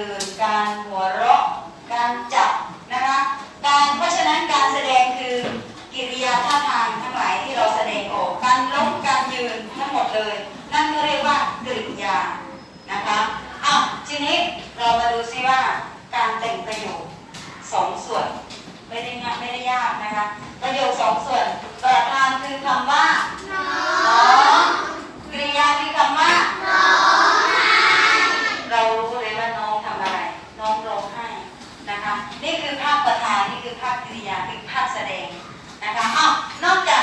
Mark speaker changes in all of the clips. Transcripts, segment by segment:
Speaker 1: ืน การหัวเราะ การจับนะคะ การเพราะฉะนั้นการแสดงคือกิริยาท่าทางทั้งหลายที่เราแสดงออก การล้มการยืนทั้งหมดเลย นั่นก็เรียกว่ากริยานะคะอะทีนี้เรามาดูซิว่าการแต่งประโยคสองส่วนไม่ได้ง่ายไม่ได้ยากนะคะ ประโยคสองส่วนประธานคือคำว่า No,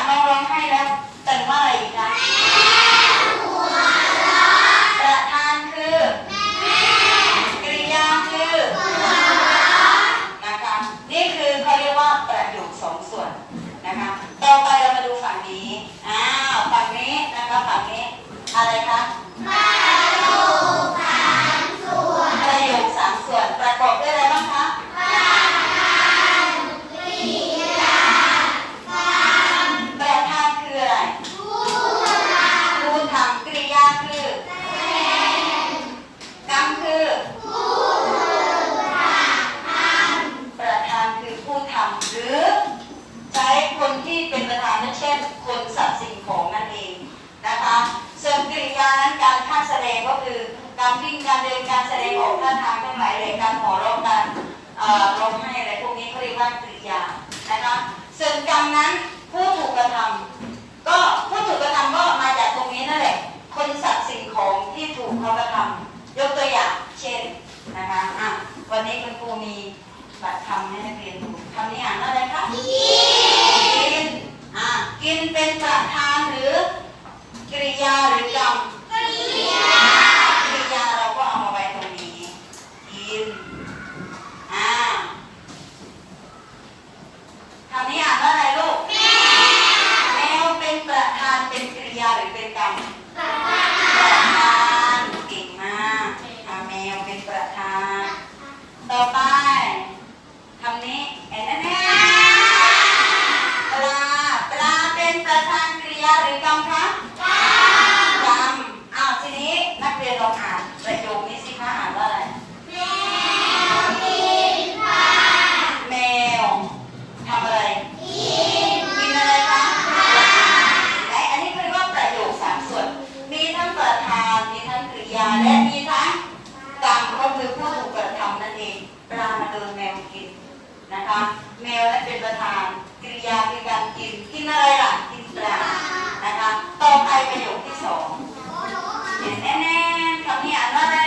Speaker 1: นสัตว์สิ่งของนั่นเองนะคะส่วนกริยานั้นการท่าแสดงก็คือการวิ่งการเดินการแสดงออกท่าทางทั้งหมายเลยการหัวเราะการร้องไห้อะไรพวกนี้เขาเรียกว่ากริยานะคะส่วนกรรมนั้นผู้ถูกกระทำ ก็ผู้ถูกกระทำก็มาจากตรงนี้นั่นแหละคนสัตว์สิ่งของที่ถูกเขากระทำยกตัวอย่างเช่นนะคะอะวันนี้คุณครูมีบัตรคำให้นักเรียนดูทำนี้อ่านว่อะไรคะยิน กินเป็นประธานหรือกริยาหรือกรรมกริยากริยาเราก็เอามาไว้ตรงนี้ กินอ่าคราวนี้ เวลามาโดนแมวกินนะคะ แมวและเป็นประธานกริยาคือการกินกินอะไรล่ะกินปลานะคะต่อไปประโยคที่สองเห็นแน่ๆคำนี้อ่านว่าอะไร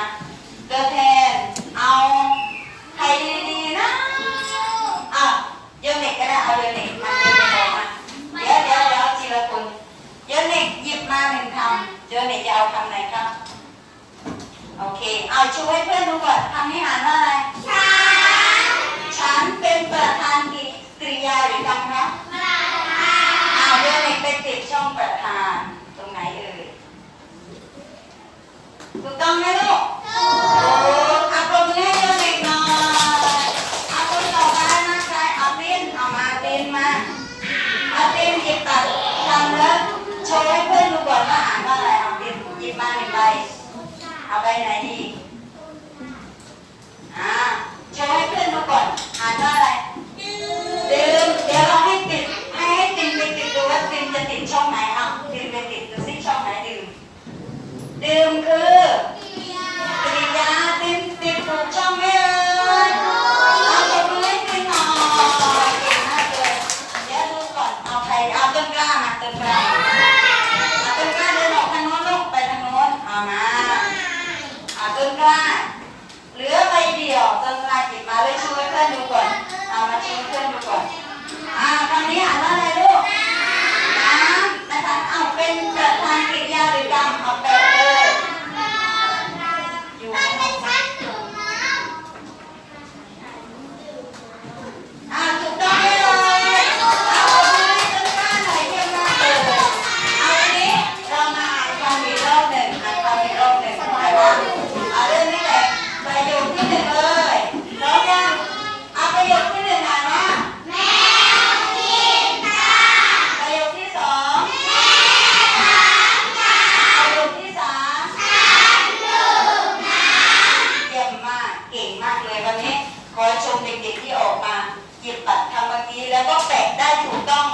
Speaker 1: ะเกิแทนเอาใครดีๆนะอะโยนเน็กก็ได้เอาโยนเน็กมานเอกมาเดี๋ยวเดี๋ยวเดี๋ยวจีละคนโยนเน็กหยิบมาหนึ่งคำโยนเน็กจะเอาคำไหนครับโอเคเอาช่วยเพื่อนดูก่อนคำให้อ่านว่าอะไรฉันฉันเป็นประธานกิริยาหรือคำครับประธานเอาโยนเน็กไปติดช่องประธาน ถูกต้งไหมลูกเอาปอให้เจ้าเด็กหน่อยเอาคนต่อไปนะใครเอาเป็นเอามาเป็นมาเอาเป็นหยิบตัดทำแล้โชว์เพื่อนดูก่อนว่าอ่านว่าอะไรเอาเป็นหยิบมาหนึ่งใบเอาใบไหนดี อนดูก่อน เอามาชี้เพื่อนดูก่อน อ่าตอนนี้อ่านว่าอะไร หยิบบัตรทำเมื่อกี้แล้วก็แปะได้ถูกต้อง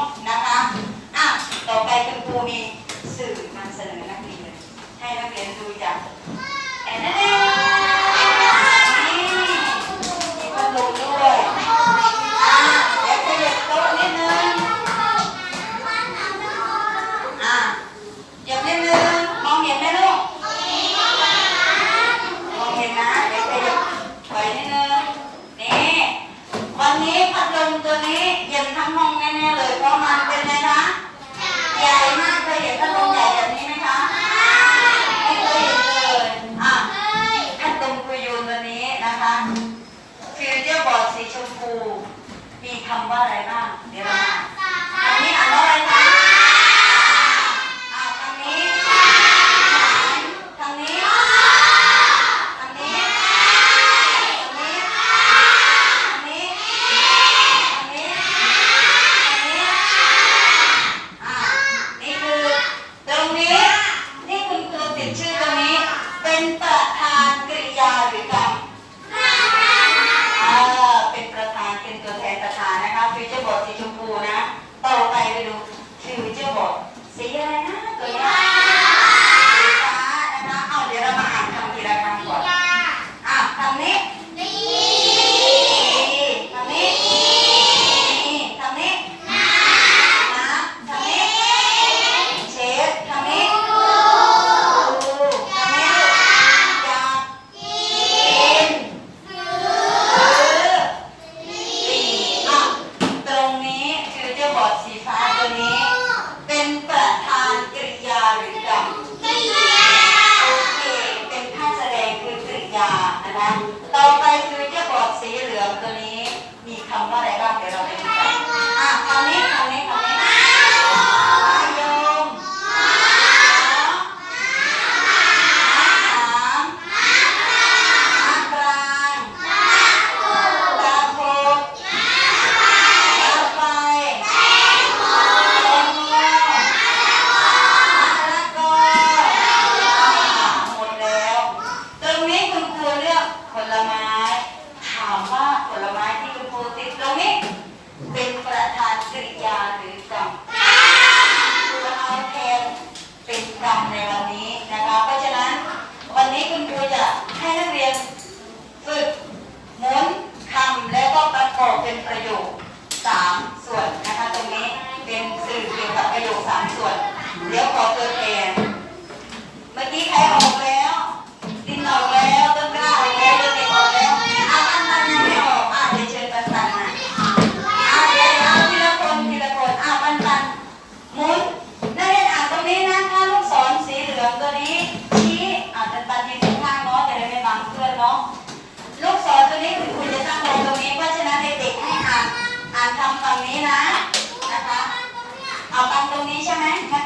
Speaker 1: บอร์ดสีชมพู มีคำว่าอะไรบ้าง เดี๋ยวมาอันนี้อ่านว่าอะไรคะ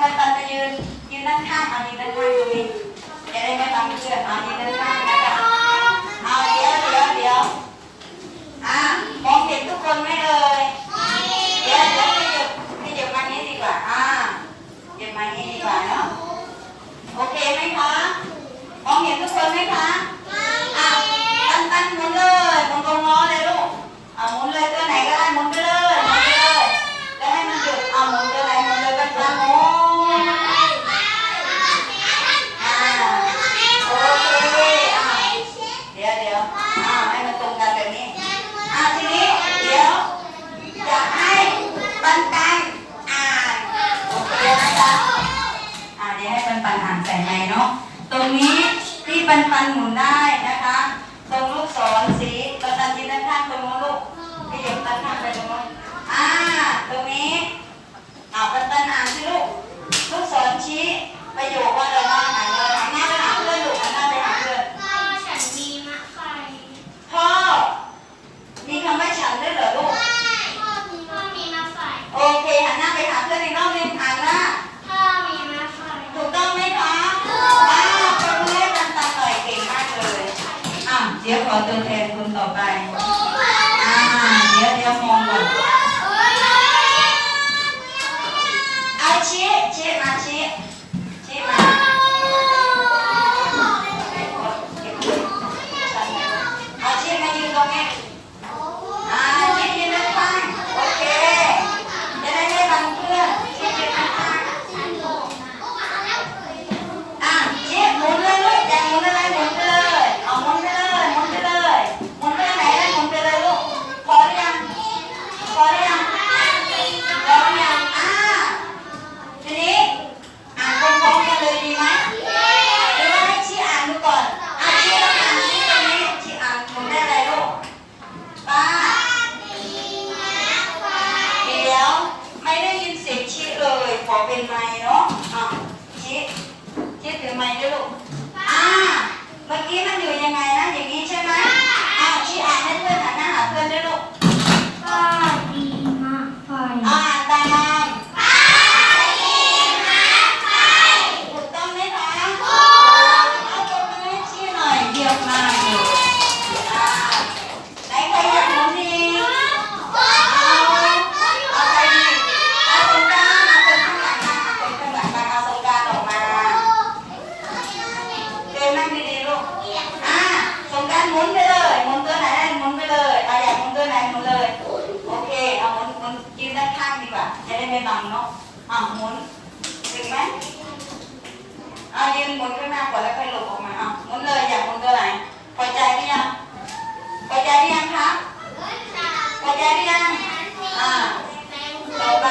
Speaker 1: ไปตันจะยืนยืนด้านข้างอันนี้ด้านข้างตรงนี้จะได้ไม่บังเชือกอันนี้ด้านข้างนะคะ ตรงนี้ที่ปันปันหมุนได้นะคะ ตรงลูกศรสีตันปันยืนด้านข้างตรงนู้นลูกขยับด้านข้างไปตรงนู้นอ่าตรงนี้เอาปันปันอ่านสิลูกลูกศรชี้ไประโยคว่าอะไรบ้ง ตัวแทนคุณต่อไป อ่า เดี๋ยวเดี๋ยวมองก่อนเอาเช็ดเช็ดมาเช็ อไม้เนาะอะชี้ชี้ถือไม้ด้วยลูกอ่าเมื่อกี้มันอยู่ยังไงนะอย่างนี้ ให้บังเนาะอะหมุนถึงไหมเอายืนหมุนข้างหน้าก่อนแล้วค่อยหลบออกมาอะหมุนเลยอยากหมุนตัวไหนพอใจหรือยังพอใจหรือยังคะพอใจหรือยังอะต่อไป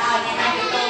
Speaker 1: อะยังไงถึงตัว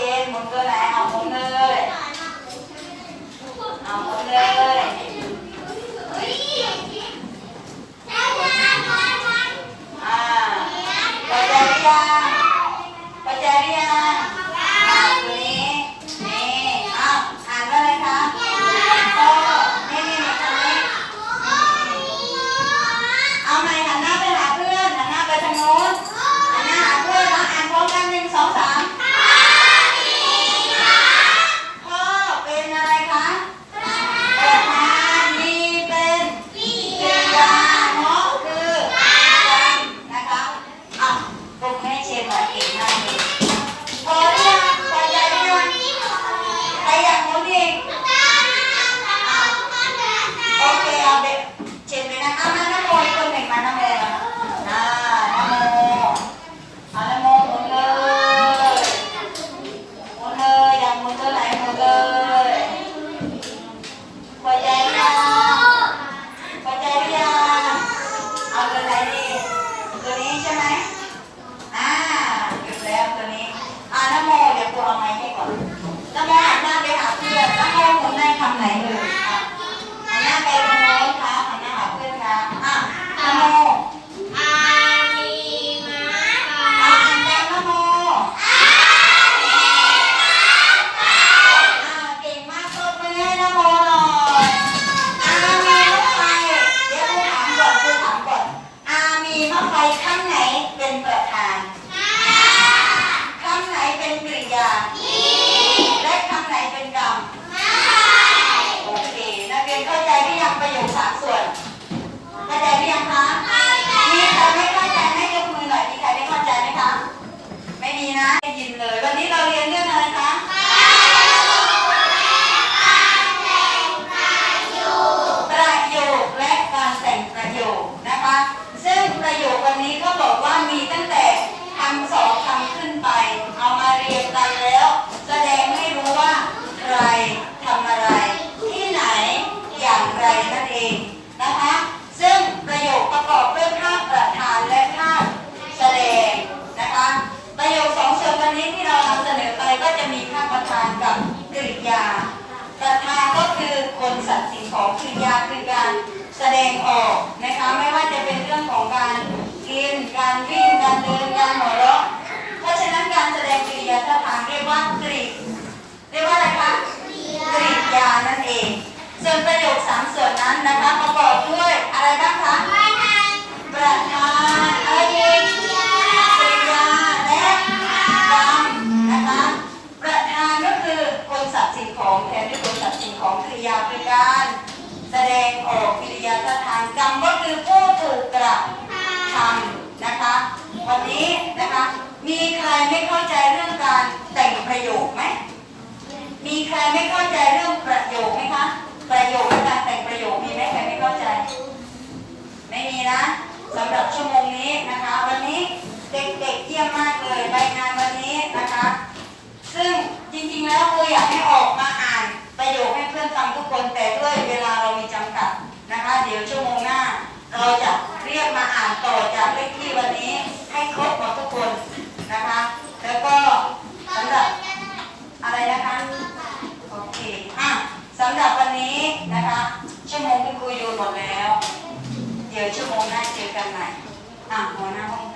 Speaker 1: trên một cơ này học một nơi. Học một nơi. ใจหรือยังคะมีใครไม่เข้าใจให้ยกมือหน่อยมีใครไม่เข้าใจไหมคะ ไม่มีนะได้ยินเลย วันนี้เราเรียนเรื่องอะไรคะประโยคและการแต่งประโยคนะคะ ซึ่งประโยควันนี้ก็บอกว่ามีตั้งแต่คำสองคำขึ้นไป การกิน การวิ่ง การเดิน การหัวเราะ เพราะฉะนั้นการแสดงกิริยาท่าทางเรียกว่ากริเรียกว่าอะไรคะกริยานั่นเอง ส่วนประโยคสามส่วนนั้นนะคะประกอบด้วยอะไรบ้างคะประธาน ยวชั่วโมงหน้า เราจะเรียกมาอ่านต่อจากเลขที่วันนี้ให้ครบหมดทุกคนนะคะ แล้วก็สำหรับอะไรนะคะโอเคอะสำหรับวันนี้นะคะ ชั่วโมงที่คุยอยู่หมดแล้ว เดี๋ยวชั่วโมงหน้าเจอกันใหม่อะหัวหน้าห้อง